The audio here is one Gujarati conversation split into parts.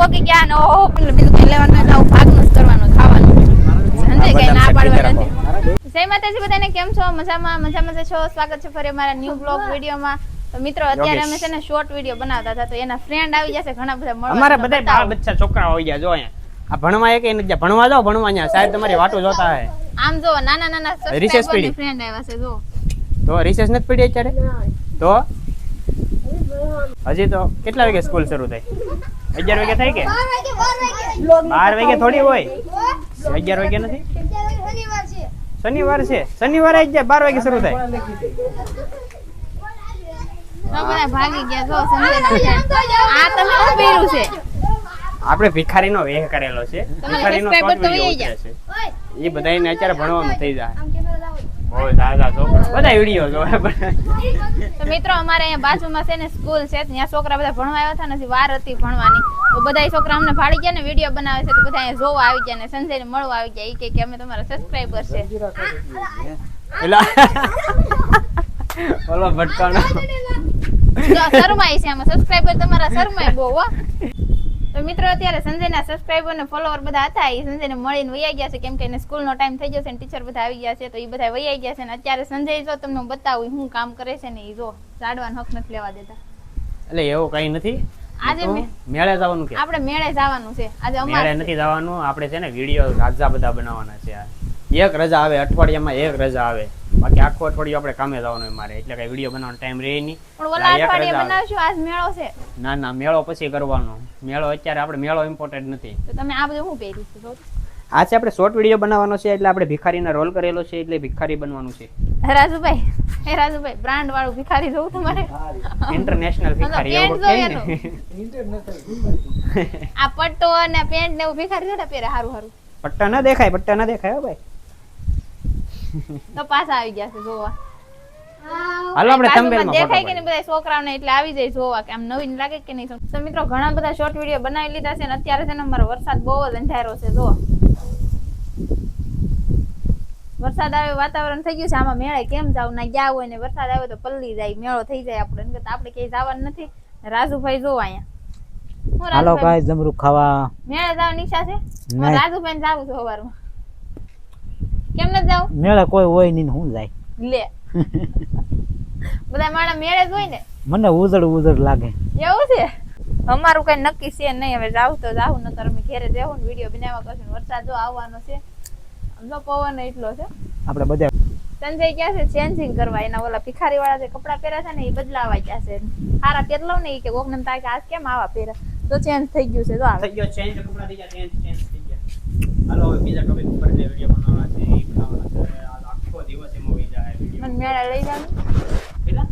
પોકી ગયા ને ઓહો એટલે બીજું કઈ લેવાનું એટલે આવું ભાગનું જ કરવાનું ખાવાનું. સમજે કઈ ના પાડવા નથી જય માતાજી બધાને કેમ છો? મજામાં મજા મજા છો? સ્વાગત છે ફરી અમારા ન્યુ બ્લોગ વિડીયોમાં. તો મિત્રો અત્યારે અમે છે ને શોર્ટ વીડિયો બનાવતા હતા તો એના ફ્રેન્ડ આવી જશે ઘણા બધા મળવા. અમારા બધા બાળ બચ્ચા છોકરા હોય ગયા જો અહીંયા. આ ભણવા એક એને ભણવા જાવ ભણવા અહીંયા. સાહેબ તમારી વાટો જોતા હે આમ જો નાના નાના સબસ્ક્રાઇબર પીડી. ફ્રેન્ડ આવ્યા છે જો. તો રિસેસ નથી પડી અત્યારે? તો? હજી તો કેટલા વાગે સ્કૂલ શરૂ થાય? અગિયાર વાગે થાય કે? બાર વાગે થોડી હોય? અગિયાર વાગે નથી? શનિવાર છે. શનિવારે આવી જાય બાર વાગે શરૂ થાય. આપણે ભિખારી ભાગી ગયા જો સંજયના friend. આ તમે શું પહેર્યું છે? આપણે ભિખારીનો વેહ કરેલો છે. ઉતરે છે. એ બધાને અત્યારે ભણવાનું થઈ જાય. બહુ દાદા છોકરા બધા વીડિયો જોવે તો મિત્રો અમારે અહીંયા બાજુમાં છે ને સ્કૂલ છે ત્યાં છોકરા બધા ભણવા આવ્યા હતા ને વાર હતી ભણવાની. તો બધા છોકરા અમને ભાડી ગયા ને વીડિયો બનાવે છે તો બધા અહીંયા જોવા આવી ગયા ને સંજયને મળવા આવી ગયા એ કે અમે તમારા સબસ્ક્રાઇબર છે. ઓલો શરમાય છે આમાં સબસ્ક્રાઇબર તમારા શરમાય બહુ હો. તો મિત્રો અત્યારે સંજયના સબસ્ક્રાઇબર ને ફોલોવર બધા હતા. એ સંજયને મળીને વૈયા ગયા છે. કેમ કે એને સ્કૂલનો ટાઈમ થઈ જશે ને ટીચર બધા આવી ગયા છે. તો એ બધા વૈયા ગયા છે ને અત્યારે સંજય જો તમને બતાવું હું કામ કરે છે ને એ જો ઝાડવાનો હક નથી લેવા દેતા. એટલે એવું કઈ નથી. આજે મેળે જવાનું કે? આપણે મેળે જવાનું છે. આજે અમારે નથી જવાનું. આપણે છે ને વીડિયો ઝાઝા બધા બનાવવાના છે એક રજા આવે અઠવાડિયામાં એક રજા આવે. બાકી આખો અઠવાડિયું આપણે કામે જવાનું હોય મારે. એટલે કઈ વીડિયો બનાવવાનો ટાઈમ રહે નહીં. પણ ઓલા અઠવાડિયે બનાવશું આજ મેળો છે? ના ના મેળો પછી કરવાનો. મેળો અત્યારે આપણે મેળો ઇમ્પોર્ટન્ટ નથી. તો તમે આ બધું શું પહેરી છે જો તો. આ છે આપણે શોર્ટ વીડિયો બનાવવાનો છે એટલે આપણે ભિખારીનો રોલ કરેલો છે એટલે ભિખારી બનવાનું છે. હે રાજુભાઈ હે રાજુભાઈ બ્રાન્ડ વાળું ભિખારી જોવું તમારે? ઇન્ટરનેશનલ ભિખારી એવું કે કહે આ પટ્ટો અને પેન્ટ ને એવું ભિખારી જોડે પહેરે હારું હારું. પટ્ટા ના દેખાય પટ્ટા ના દેખાય હો ભાઈ. તો પાછા આવી ગયા છે જોવા. હાલો આપણે બાજુમાં દેખાય કે નહીં બધા છોકરાઓને એટલે આવી જાય જોવા કે આમ નવીન લાગે કે નહીં તો મિત્રો ઘણા બધા શોર્ટ વીડિયો બનાવી લીધા છે ને અત્યારે છે ને અમારો વરસાદ બહુ જ અંધારો છે જો વરસાદ આવે વાતાવરણ થઈ ગયું છે આમાં મેળે કેમ જાવ ના ગયા હોય ને વરસાદ આવે તો પલ્લી જાય મેળો થઈ જાય આપણે. આપણે ક્યાંય જવાનું નથી. રાજુભાઈ જોવા અહીંયા. હું હાલો ખાવા. મેળે જવાની ઈચ્છા છે? રાજુભાઈ જાવું છે સવારમાં કેમ નથી જાવ મેળા કોઈ હોય નહીં ને હું જાય. લે. બધા માણા મેળે જ હોય ને? મને ઉજળ ઉજળ લાગે. એવું છે? અમારું કઈ નક્કી છે નહીં. હવે જાવ તો જાવ ન તો અમે ઘેરે જવું ને વીડિયો બનાવવા કરશું વરસાદ જો આવવાનો છે. તો પવન એટલો છે. આપણે બધા સંજય ક્યાં છે? ચેન્જિંગ કરવા. એના ઓલા ભિખારી વાળા જે કપડા પહેર્યા છે ને એ બદલાવા ક્યાં છે. સારા પહેરલો ને એ કે કોક ને તાકે આજ કેમ આવા પહેર્યા તો ચેન્જ થઈ ગયું છે તો આ થઈ ગયો ચેન્જ કપડા થઈ ગયા ચેન્જ ચેન્જ થઈ ગયા. હાલો હવે બીજા ટોપિક ઉપર જે વીડિયો બનાવવા છે એ બનાવવાના છે આ આખો દિવસ એમાં વહી જાય વીડિયો મને મેળા લઈ જાવ પેલા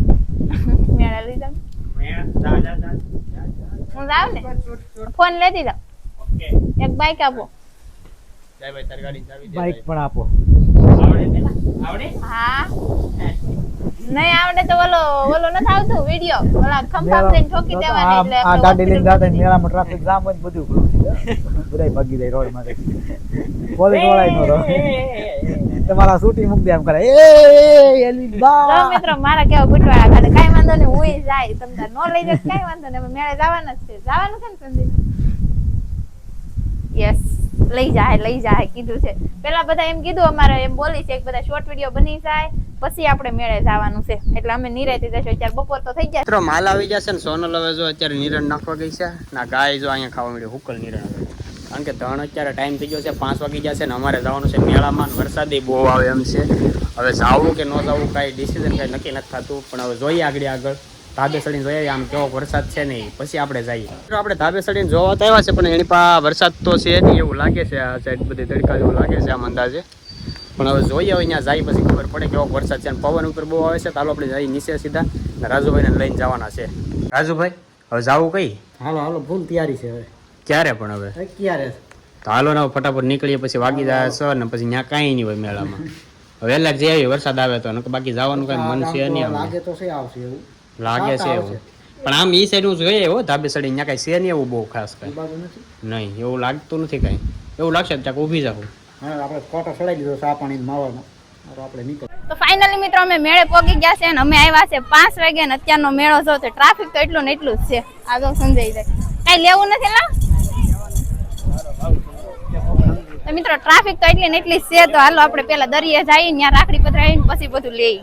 મેળા લઈ જાવ મેં જા જા. હું જાવ ને ફોન લેતી જાવ ઓકે એક બાઈક આપો જય ભાઈ તારી ગાડી ચાવી દે બાઈક પણ આપો. આવડે પેલા આવડે હા નહીં આવડે તો ઓલો ઓલો નથી આવતું વીડિયો ઓલા ખંભા લઈને ઠોકી દેવાની એટલે આ ગાડી લઈને જાતા મેળામાં ટ્રાફિક જામ હોય બધું ખુલ્લું થઈ જાય બધાય ભાગી જાય રોડમાંથી પોલીસવાળા નો તમારા શૂટિંગ મૂક દે એમ કરે. એ એલવી બા. મિત્રો મારા કેવા ગુટવાળા કાઢે કાઈ વાંધો નહીં હું જાય તમને નો લઈ જાય કાઈ વાંધો નહીં મેળે જવાના છે. જવાનું છે ને સંદીપ? યસ લઈ જાય લઈ જાય કીધું છે. પેલા બધા એમ કીધું અમારે એમ બોલી છે કે બધા શોર્ટ વીડિયો બની જાય પછી આપણે મેળે જવાનું છે. એટલે અમે નિરાતે જશું અત્યારે બપોર તો થઈ જાય મિત્રો માલ આવી જશે ને સોનલ હવે જો અત્યારે નિરણ નાખવા ગઈ છે. ના ગાય જો અહીંયા ખાવા મળ્યો હુકલ નિરણ. કારણ કે ત્રણ અત્યારે ટાઈમ થઈ ગયો છે, પાંચ વાગી જશે ને અમારે જવાનું છે મેળામાં. વરસાદ બહુ આવે એમ છે. હવે જાવું કે ન જવું કાંઈ ડિસિઝન કાંઈ નક્કી નથી થતું. પણ હવે જોઈએ આગળ આગળ. ધાબે જોઈએ આમ કેવો વરસાદ છે નહીં પછી આપણે જઈએ. આપણે ધાબે જોવા તો આવ્યા છે, પણ એની પા વરસાદ તો છે નહીં એવું લાગે છે. આ સાઈડ બધી તડકા જેવું લાગે છે આમ અંદાજે. પણ હવે જોઈએ, હવે અહીંયા જાય પછી ખબર પડે કેવો વરસાદ છે. અને પવન ઉપર બહુ આવે છે, ચાલો આપણે જઈએ નીચે સીધા. ને રાજુભાઈને લઈને જવાના છે. રાજુભાઈ, હવે જાવું કઈ? હાલો હાલો, ફૂલ તૈયારી છે હવે. ક્યારે પણ હવે? ક્યારે તો હાલો ને ફટાફટ નીકળીએ પછી વાગી જાય છે ને પછી ત્યાં કાંઈ નહીં હોય મેળામાં. વહેલા જે આવી વરસાદ આવે તો બાકી જવાનું કઈ મન છે નહીં લાગે તો છે આવશે એવું. લાગે છે એવું. પણ આમ ઈ સાઈડ હું જોઈએ હો ધાબે ચડી ત્યાં કઈ છે નહીં એવું બહુ ખાસ કઈ. નહીં એવું લાગતું નથી કઈ. એવું લાગશે ત્યાં ઊભી જાવ આપણે ફોટો ચડાવી દીધો સા પાણી માવાનો. આપણે નીકળ તો ફાઇનલી મિત્રો અમે મેળે પહોંચી ગયા છે અને અમે આવ્યા છે પાંચ વાગે ને અત્યારનો મેળો જો તો ટ્રાફિક તો એટલું ને એટલું જ છે. આગળ સમજાઈ જાય કાંઈ લેવું નથી ના મિત્રો ટ્રાફિક તો એટલી ને એટલી છે, તો હાલો આપણે પેલા દરિયે જઈએ, ત્યાં રાખડી પધરાવીને પછી બધું લઈ.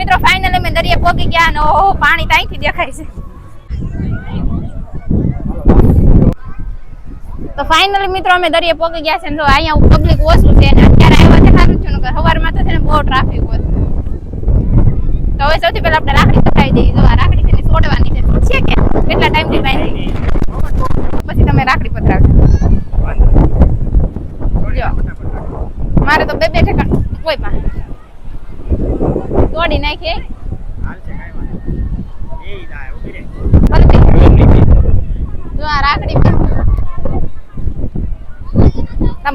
મિત્રો ફાઇનલી અમે દરિયે પહોંચી ગયા અને ઓહો, પાણી ત્યાંથી દેખાય છે. તો ફાઇનલી મિત્રો, અમે દરિયે પહોંચી ગયા છે જો અહીંયા પબ્લિક ઓછું છે અને અત્યારે આવ્યા છે, સારું છે, નકર સવારમાં તો છે ને બહુ ટ્રાફિક હોય. તો હવે સૌથી પહેલા આપણે રાખડી પતાવી દઈએ. જો આ રાખડી છે ને છોડવાની છે. છે? કે કેટલા ટાઈમથી બાંધી પછી તમે રાખડી પતરાવજો જો મારે તો બે બે ઠેકા. કોઈ પણ તોડી નાખી ભલે બે. જો આ રાખડી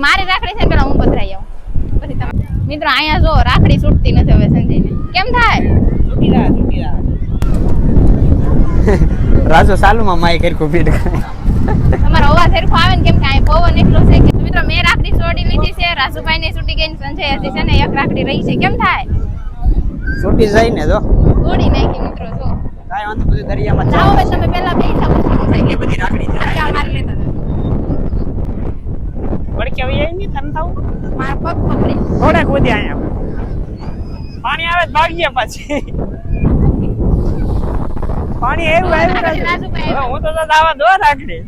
મારી રાખડી છે પેલા હું પધરાઈ આવું. પછી તમે મિત્રો અહીંયા જો રાખડી છૂટતી નથી હવે સંજયને. કેમ થાય? રાજુ સાલુમાં માય કરી ફીટ તમારો અવાજ સરખો આવે ને કેમ કે અહીં પવન એટલો છે કે મિત્રો મેં રાખડી છોડી લીધી છે રાજુભાઈ ને છૂટી ગઈ સંજય હતી છે ને એક રાખડી રહી છે. કેમ થાય? છૂટી જાય ને જો. છોડી નાખી મિત્રો જો. કાઈ વાંધો બધું દરિયામાં જાઓ હવે તમે પેલા બે પછી એટલી બધી રાખડી છે. મારી લેતા પડકે આવી જાય ને તને થાવું? મારા પગ પકડી. થોડે કૂદી આયા પાણી આવે તો ભાગીએ પછી પાણી એવું પછી આવ્યું રાજુભાઈ હવે હું તો તો દાવા દો રાખડી.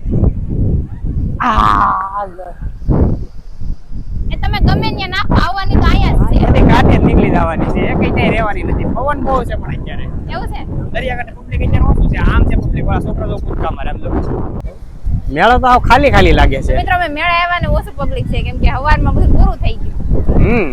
એ તમે ગમે ત્યાં નાખો આવવાની તો જ બધી કાંઠે નીકળી જવાની છે. એક ક્યાંય રહેવાની નથી. પવન બહુ છે પણ અત્યારે. છે એવું છે? દરિયાકાંઠે પબ્લિક અત્યારે ઓછું છે. આમ છે પબ્લિક વાળા છોકરા તો કૂદકા મારે એમ મેળો તો આવ ખાલી ખાલી લાગે છે. મિત્રો અમે મેળા આવ્યા ને ઓછું પબ્લિક છે કેમ કે હવારમાં બધું પૂરું થઈ ગયું. હમ.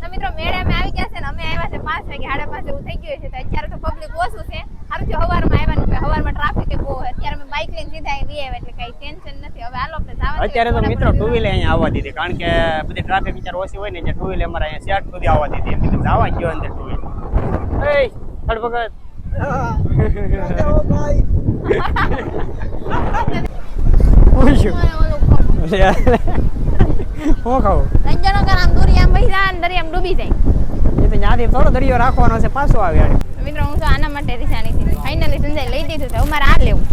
તો મિત્રો મેળા અમે આવી ગયા છે ને અમે આવ્યા છે પાંચ વાગે સાડા પાંચ એવું થઈ ગયું છે તો અત્યારે તો પબ્લિક ઓછું છે. છે હવારમાં આવ્યા ને હવારમાં ટ્રાફિક બહુ હોય. અત્યારે અમે બાઇક લઈને સીધા આવી આવ્યા એટલે કઈ ટેન્શન નથી. હવે હાલો આપણે જવાનું અત્યારે તો મિત્રો ટુ વ્હીલર અહીંયા આવવા દીધી કારણ કે બધી ટ્રાફિક વિચાર ઓછી હોય ને એટલે ટુ વ્હીલર અમારે અહીંયા સેટ સુધી આવવા દીધી. એમ કીધું જવા ગયો અંદર ટુ વ્હીલર એ. હું ખાવું? રંજનો કર આમ દરિયામાં બેસી જાય ને દરિયામાં ડૂબી જાય. એ તો ત્યાંથી થોડો દરિયો રાખવાનો છે પાછો આવે મિત્રો હું તો આના માટે રિસાણી હતી ફાઇનલી સંજય લઈ દીધું છે. અમારે આ લેવું.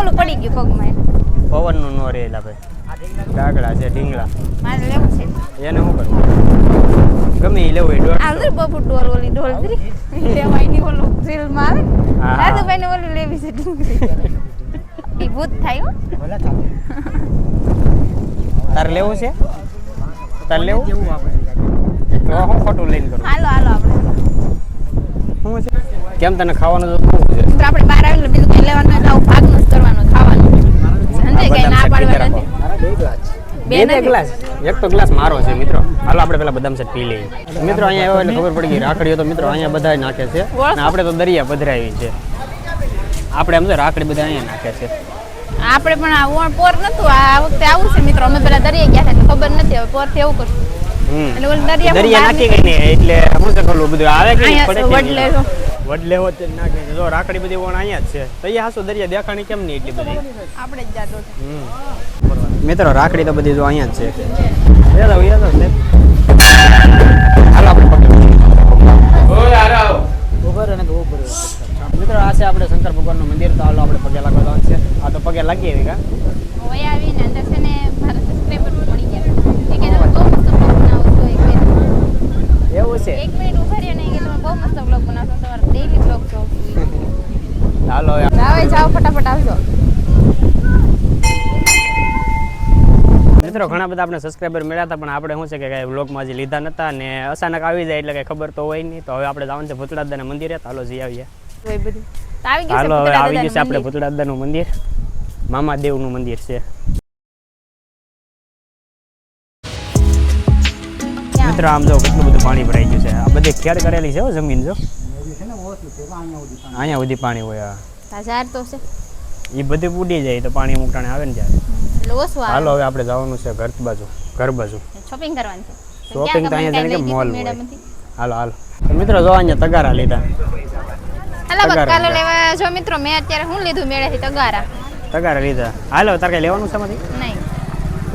ઓલું પડી ગયું પગમાં પવનનું નો રેલા ભાઈ. ડાગડા છે ઢીંગલા. મારે લેવું છે. એને શું કરવું ગમે એ લેવું ડોલ આ લે બબુ ડોલ ઓલી ડોલ દરી લેવાયની ઓલું ફિલ્મ આવે. હા. રાજુભાઈ ને ઓલું લેવી છે ડુંગળી. એ ભૂત થાય હો. તારે લેવું છે? તાર લેવું? તો હું ખોટું લઈને કરું. હાલો હાલો આપણે. શું છે? કેમ તને ખાવાનું તો શું છે? મિત્રો આપણે બહાર આવીને બીજું કઈ લેવાનું એટલે આવું ભાગનું જ કરવાનું ખાવાનું. સમજે કઈ ના પાડવા નથી? બે ગ્લાસ. એક તો ગ્લાસ મારો છે મિત્રો. હાલો આપણે પેલા બદામ સેટ પી લઈએ. મિત્રો અહીંયા આવ્યો એટલે ખબર પડી ગઈ રાખડીઓ તો મિત્રો અહીંયા બધા નાખે છે. અને આપણે તો દરિયા પધરાવી છે. આપણે એમ તો રાખડી બધા અહીંયા નાખે છે. આપણે પણ આ ઓણ પોર નતું આ વખતે આવું છે મિત્રો. અમે પેલા દરિયા ગયા હતા ખબર નથી હવે પોરથી એવું કરશું. એટલે ઓલ દરિયા દરિયા નાખી ગઈ ને એટલે હું છે ખોલું? બધું આવે કે પડે વડલે? તો. વડલે હોત જ નાખે જો રાખડી બધી ઓણ અહીંયા જ છે. તો અહીંયા હાસો દરિયા દેખાણી કેમ નહીં એટલી બધી? આપણે જ જાતો છે. મિત્રો રાખડી તો બધી જો અહીંયા જ છે. યાદ આવ યાદ આવ હાલો આપણે પકડી ઉપર અને ઉપર મિત્રો આ છે આપણે શંકર ભગવાનનું મંદિર. તો હાલો આપણે પગે લાગવા જવાનું છે. આ તો પગે લાગીએ કા હવે આવીને અંદર છે ને મારા સબસ્ક્રાઈબર મળી ગયા એ કે તમે બહુ મસ્ત બ્લોગ બનાવો છો એક મિનિટ એવું છે એક મિનિટ ઊભા રહ્યો ને કે તમે બહુ મસ્ત બ્લોગ બનાવો તમારો ડેઈલી બ્લોગ જોઉં હાલો હવે જાઓ ફટાફટ આવજો. મિત્રો ઘણા બધા આપણે સબસ્ક્રાઈબર મળ્યા હતા પણ આપણે શું છે કે કાંઈ વ્લોગમાં હજી લીધા નતા ને અચાનક આવી જાય એટલે કઈ ખબર તો હોય નહીં. તો હવે આપણે જવાનું છે ભૂતળાદાના મંદિરે. હાલો જઈ આવીએ. હાલો હવે આવી ગયું છે આપણે ભૂતળાદાનું મંદિર. મામાદેવનું મંદિર છે. મિત્રો આમ જો કેટલું બધું પાણી ભરાઈ ગયું છે. આ બધી ખેડ કરેલી છે જમીન જો. અહીંયા સુધી પાણી હોય ઝાડ તો છે. એ બધી ઉડી જાય તો પાણી અમુક ટાણે આવે ને ત્યારે. હાલો હવે આપણે જવાનું છે ઘર બાજુ ઘર બાજુ. શોપિંગ કરવાની છે. શોપિંગ તો અહીંયા જાણે કે. મેડમથી? હાલો હાલો. મિત્રો જો અહીંયા તગારા લીધા. હાલો બકાલો લેવા. જો મિત્રો મેં અત્યારે હું લીધું મેળેથી તગારા? તગારા લીધા. હાલો તારે કઈ લેવાનું છે માંથી નહીં.